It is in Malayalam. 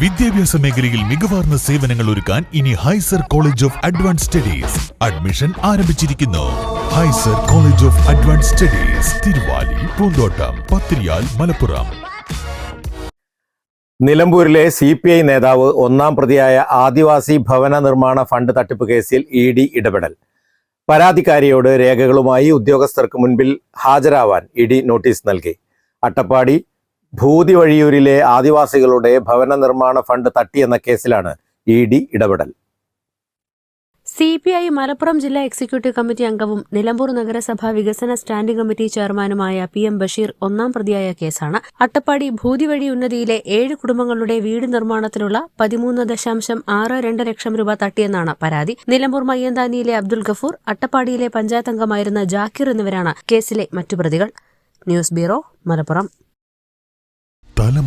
വിദ്യാഭ്യാസ മേഖലയിൽ മികവാർന്ന സേവനങ്ങൾ ഒരുക്കാൻ ഇനി Hyser college of advance studies admission ആരംഭിച്ചിരിക്കുന്നു. Hyser college of advance studies Thiruvali Poonthottam Pathiriyal Malappuram. നിലമ്പൂരിലെ സി പി ഐ നേതാവ് ഒന്നാം പ്രതിയായ ആദിവാസി ഭവന നിർമ്മാണ ഫണ്ട് തട്ടിപ്പ് കേസിൽ ഇ ഡി ഇടപെടൽ. പരാതിക്കാരിയോട് രേഖകളുമായി ഉദ്യോഗസ്ഥർക്ക് മുൻപിൽ ഹാജരാവാൻ ഇ ഡി നോട്ടീസ് നൽകി. അട്ടപ്പാടി ഭൂതി വഴിയൂരിലെ ആദിവാസികളുടെ ഭവന നിർമ്മാണ ഫണ്ട് തട്ടിയെന്ന കേസിലാണ് ഇ ഡി ഇടപെടൽ. സി പി ഐ മലപ്പുറം ജില്ലാ എക്സിക്യൂട്ടീവ് കമ്മിറ്റി അംഗവും നിലമ്പൂർ നഗരസഭ വികസന സ്റ്റാൻഡിംഗ് കമ്മിറ്റി ചെയർമാനുമായ പി എം ബഷീർ ഒന്നാം പ്രതിയായ കേസാണ്. അട്ടപ്പാടി ഭൂതിവഴി ഉന്നതിയിലെ ഏഴ് കുടുംബങ്ങളുടെ വീട് നിർമ്മാണത്തിനുള്ള പതിമൂന്ന് ദശാംശം ആറ് രണ്ട് ലക്ഷം രൂപ തട്ടിയെന്നാണ് പരാതി. നിലമ്പൂർ മയ്യന്താനിയിലെ അബ്ദുൽ ഗഫൂർ അട്ടപ്പാടിയിലെ പഞ്ചായത്ത് അംഗമായിരുന്ന ജാക്കിർ എന്നിവരാണ് കേസിലെ മറ്റു പ്രതികൾ. News bureau Malappuram.